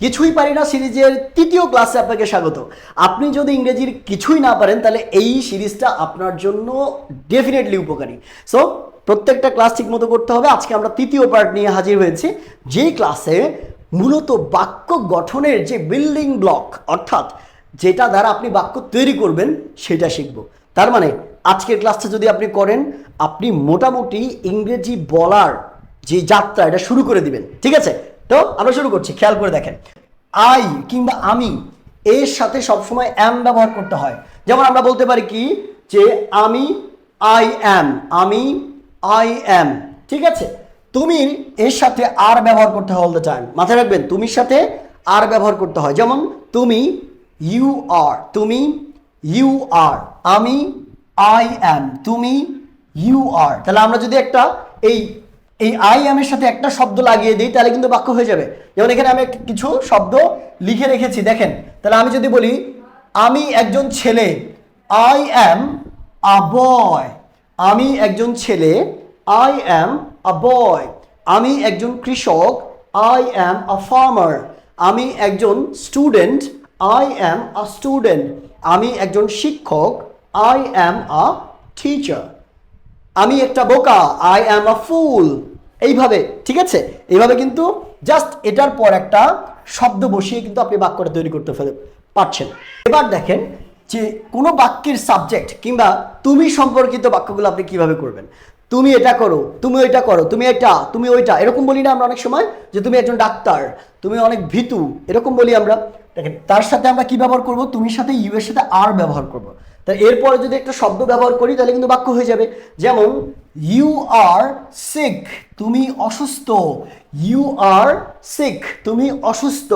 কিছুই পারি না সিরিজের তৃতীয় ক্লাসে আপনাকে স্বাগত। আপনি যদি ইংরেজির কিছুই না পারেন, তাহলে এই সিরিজটা আপনার জন্য ডেফিনেটলি উপকারী। সো প্রত্যেকটা ক্লাস ঠিক মতো করতে হবে। আজকে আমরা তৃতীয় পার্ট নিয়ে হাজির হয়েছি। যেই ক্লাসে মূলত বাক্য গঠনের যে বিল্ডিং ব্লক অর্থাৎ যেটা দ্বারা আপনি বাক্য তৈরি করবেন, সেটা শিখব। তার মানে আজকের ক্লাসটা যদি আপনি করেন, আপনি মোটামুটি ইংরেজি বলার যে যাত্রা, এটা শুরু করে দিবেন। ঠিক আছে? তো আমরা শুরু করছি, খেয়াল করে দেখেন। আই কিংবা আমি, এর সাথে সবসময় অ্যাম ব্যবহার করতে হয়। যেমন আমরা বলতে পারি কি, যে আমি আই অ্যাম আমি আই অ্যাম ঠিক আছে? তুমি এর সাথে আর ব্যবহার করতে হয় অল দ্য টাইম মাথায় রাখবেন, তুমির সাথে আর ব্যবহার করতে হয়। যেমন, তুমি ইউ আর তুমি ইউ আর আমি আই অ্যাম তুমি ইউ আর তাহলে আমরা যদি একটা এই এই আই এর সাথে একটা শব্দ লাগিয়ে দিই, তাহলে কিন্তু বাক্য হয়ে যাবে। যেমন এখানে আমি কিছু শব্দ লিখে রেখেছি, দেখেন। তাহলে আমি যদি বলি, আমি একজন ছেলে, আই অ্যাম আ বয়। আমি একজন ছেলে, আই অ্যাম আ বয়। আমি একজন কৃষক, আই অ্যাম আ ফার্মার। আমি একজন student, I am a student. আমি একজন শিক্ষক, আই অ্যাম আ টিচার। আমি একটা বোকা আই অ্যাম আ ফুল এইভাবে, ঠিক আছে? এইভাবে কিন্তু জাস্ট এটার পর একটা শব্দ বসিয়ে কিন্তু আপনি বাক্যটা তৈরি করতে ফেলে পারছেন। এবার দেখেন যে কোনো বাক্যের সাবজেক্ট কিংবা তুমি সম্পর্কিত বাক্যগুলো আপনি কীভাবে করবেন। তুমি এটা করো, তুমি ওইটা করো, তুমি এটা, তুমি ওইটা। এরকম বলি না আমরা অনেক সময় যে তুমি একজন ডাক্তার, তুমি অনেক ভীতু। এরকম বলি আমরা। দেখেন, তার সাথে আমরা কি ব্যবহার করব? তুমির সাথে ইউ এর সাথে আর ব্যবহার করব। তা এরপরে যদি একটা শব্দ ব্যবহার করি, তাহলে কিন্তু বাক্য হয়ে যাবে। যেমন ইউ আর সিক তুমি অসুস্থ। ইউ আর সিক তুমি অসুস্থ।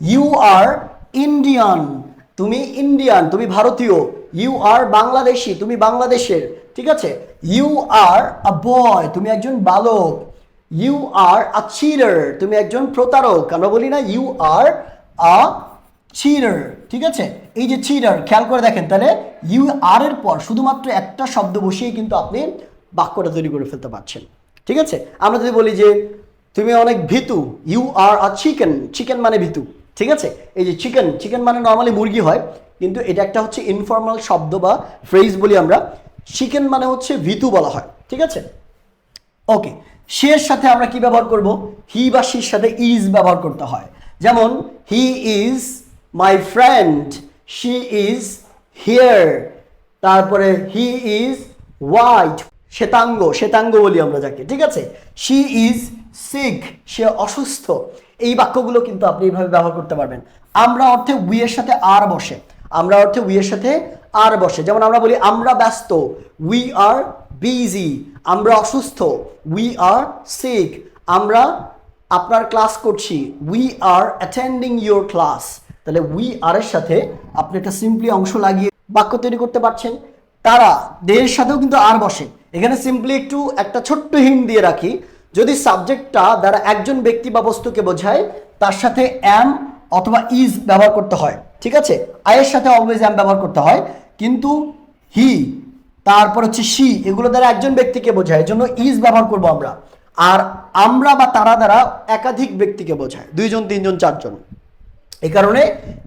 ইউ আর ইন্ডিয়ান তুমি ইন্ডিয়ান তুমি ভারতীয়। ইউ আর বাংলাদেশি, তুমি বাংলাদেশের। ঠিক আছে? ইউ আর আ বয় তুমি একজন বালক। ইউ আর আ চিটার তুমি একজন প্রতারক। আমরা বলি না ইউ আর আ চিটার ঠিক আছে? এই যে চিটার খেয়াল করে দেখেন, তাহলে ইউ আর এর পর শুধুমাত্র একটা শব্দ বসিয়ে কিন্তু আপনি বাক্যটা তৈরি করে ফেলতে পারছেন, ঠিক আছে? আমরা যদি বলি যে তুমি অনেক ভীতু you are a chicken chicken মানে ভীতু, ঠিক আছে? এই যে চিকেন চিকেন মানে নর্মালি মুরগি হয়, কিন্তু এটা একটা হচ্ছে ইনফর্মাল শব্দ বা ফ্রেজ বলি আমরা চিকেন মানে হচ্ছে ভিতু বলা হয়, ঠিক আছে? ওকে সের সাথে আমরা কি ব্যবহার করব? হি বা শির সাথে ইজ ব্যবহার করতে হয়, যেমন he is my friend she is here তারপরে হি ইজ হোয়াইট শ্বেতাঙ্গ শ্বেতাঙ্গ বলি আমরা যাকে, ঠিক আছে? শি ইজ সিক সে অসুস্থ। এই বাক্যগুলো কিন্তু আপনি এইভাবে ব্যবহার করতে পারবেন। আমরা অর্থে উই এর সাথে আর বসে। আমরা অর্থে উই এর সাথে আর বসে। যেমন আমরা বলি, আমরা ব্যস্ত। উই আর বিজি আমরা অসুস্থ। উই আর সিক আমরা আপনার ক্লাস করছি। We are attending your class তাহলে উই আর এর সাথে আপনি একটা সিম্পলি অংশ লাগিয়ে বাক্য তৈরি করতে পারছেন। তারা দের সাথেও কিন্তু আর বসে। এখানে সিম্পলি একটু একটা ছোট্ট হিন্ট দিয়ে রাখি। যদি সাবজেক্টটা দ্বারা একজন ব্যক্তি বা বস্তুকে বোঝায়, তার সাথে অ্যাম অথবা ইজ ব্যবহার করতে হয়। ঠিক আছে? আয়ের সাথে অলওয়েজ অ্যাম ব্যবহার করতে হয়। কিন্তু হি তারপর হচ্ছে সি এগুলো দ্বারা একজন ব্যক্তিকে বোঝায়। জন্য ইজ ব্যবহার করব আমরা। আর আমরা বা তারা দ্বারা একাধিক ব্যক্তিকে বোঝায়। দুইজন, তিনজন, চারজন। এই কারণে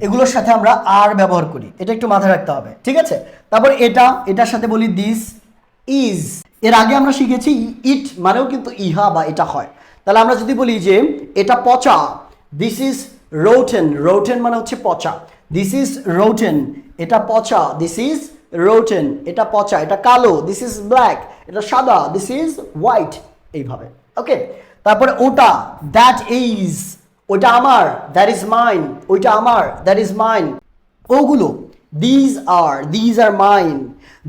এগুলোর সাথে আমরা আর ব্যবহার করি। এটা একটু মাথায় রাখতে হবে, ঠিক আছে? তারপর এটা, এটার সাথে বলি দিস ইজ এর আগে আমরা শিখেছি ইট মানেও কিন্তু ইহা বা এটা হয়। তাহলে আমরা যদি বলি যে এটা পচা দিস ইজ রোটেন রোটেন মানে হচ্ছে পচা। দিস ইজ রোটেন এটা পচা। দিস ইজ রোটেন এটা পচা। এটা কালো। দিস ইজ ব্ল্যাক এটা সাদা। দিস ইজ হোয়াইট এইভাবে। ওকে তারপরে ওটা দ্যাট ইজ ওইটা আমার দ্যাট ইজ মাইন ওইটা আমার দ্যাট ইজ মাইন ওগুলো these are these are mine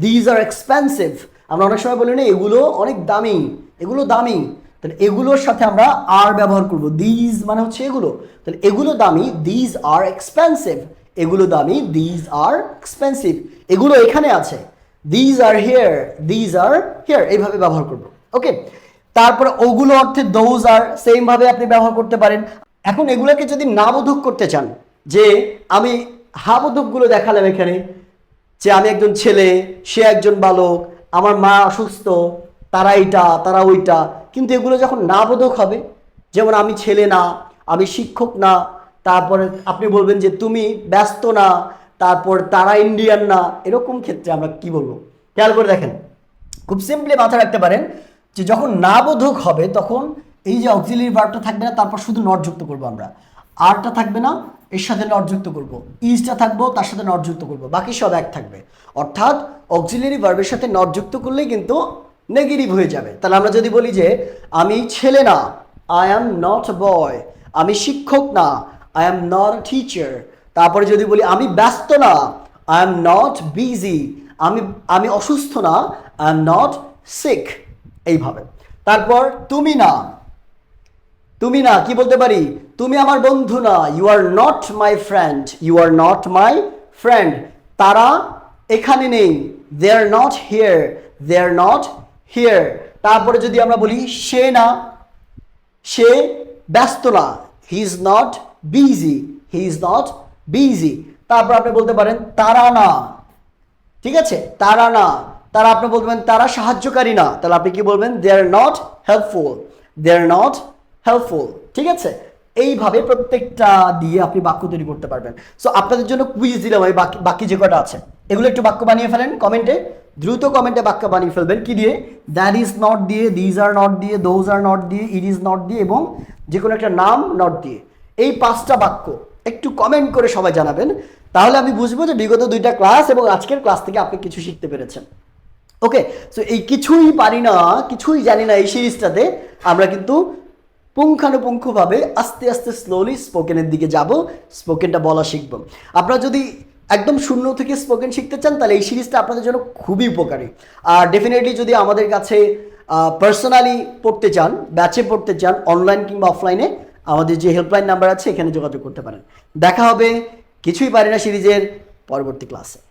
these are expensive আমরা অনেক সময় বলি না, এগুলো অনেক দামি, এগুলো দামি। তাহলে এগুলোর সাথে আমরা আর ব্যবহার করব। দিজ মানে হচ্ছে এগুলো। তাহলে এগুলো দামি দিজ আর এক্সপেন্সিভ এগুলো দামি দিজ আর এক্সপেন্সিভ এগুলো এখানে আছে। These are here these are here এইভাবে ব্যবহার করব। ওকে তারপরে ওগুলো অর্থে দোজ আর সেম ভাবে আপনি ব্যবহার করতে পারেন। এখন এগুলোকে যদি নাবোধক করতে চান, যে আমি হাবোধকগুলো দেখালাম এখানে, যে আমি একজন ছেলে, সে একজন বালক, আমার মা অসুস্থ, তারা এইটা, তারা ওইটা, কিন্তু এগুলো যখন নাবোধক হবে, যেমন আমি ছেলে না, আমি শিক্ষক না, তারপরে আপনি বলবেন যে তুমি ব্যস্ত না, তারপর তারা ইন্ডিয়ান না, এরকম ক্ষেত্রে আমরা কি বলব? খেয়াল করে দেখেন। খুব সিম্পলি মাথায় রাখতে পারেন যে যখন না বোধক হবে, তখন এই যে অক্সিলারি ভার্বটা থাকবে না, তারপর শুধু নট যুক্ত করব আমরা। আরটা থাকবে না, এর সাথে নট যুক্ত করব। ইজটা থাকব, তার সাথে নট যুক্ত করব। বাকি সব এক থাকবে। অর্থাৎ অক্সিলারি ভার্বের সাথে নট যুক্ত করলেই কিন্তু নেগেটিভ হয়ে যাবে। তাহলে আমরা যদি বলি যে, আমি ছেলে না আই অ্যাম নট বয় আমি শিক্ষক না আই অ্যাম নট টিচার তারপরে যদি বলি আমি ব্যস্ত না আই এম নট বিজি আমি আমি অসুস্থ না আই এম নট সিক এইভাবে। তারপর তুমি না তুমি না, কি বলতে পারি? তুমি আমার বন্ধু না you are not my friend you are not my friend তারা এখানে নেই they are not here they are not here তারপরে যদি আমরা বলি, সে না, সে ব্যস্ত না he is not busy he is not busy তারপর আপনি বলতে পারেন, তারা না। ঠিক আছে? তারা না। তারা আপনি বলবেন তারা সাহায্যকারী না। তাহলে আপনি কি বলবেন? They are not helpful they are not helpful ঠিক আছে? এইভাবে প্রত্যেকটা দিয়ে আপনি বাক্য তৈরি করতে পারবেন। সো আপনাদের জন্য কুইজ দিলাম এই বাকি বাকি যে কটা আছে। এগুলো একটু বাক্য বানিয়ে ফেলেন কমেন্টে দ্রুত কমেন্টে বাক্য বানিয়ে ফেলবেন। কি দিয়ে? দ্যাট ইজ নট দিয়ে দিজ আর নট দিয়ে দোজ আর নট দিয়ে ইট ইজ নট দিয়ে এবং যে কোনো একটা নাম নট দিয়ে। এই পাঁচটা বাক্য একটু কমেন্ট করে সবাই জানাবেন। তাহলে আমি বুঝব যে বিগত দুইটা ক্লাস এবং আজকের ক্লাস থেকে আপনি কিছু শিখতে পেরেছেন। ওকে সো এই কিছুই পারি না, কিছুই জানি না এই সিরিজটাতে আমরা কিন্তু পুঙ্খানুপুঙ্খভাবে আস্তে আস্তে স্লোলি স্পোকেনের দিকে যাব স্পোকেনটা বলা শিখব। আপনারা যদি একদম শূন্য থেকে স্পোকেন শিখতে চান, তাহলে এই সিরিজটা আপনাদের জন্য খুবই উপকারী। আর ডেফিনেটলি যদি আমাদের কাছে পার্সোনালি পড়তে চান ব্যাচে পড়তে চান অনলাইন কিংবা অফলাইনে আমাদের যে হেল্পলাইন নাম্বার আছে, এখানে যোগাযোগ করতে পারেন। দেখা হবে, কিছুই পারি না সিরিজের পরবর্তী ক্লাসে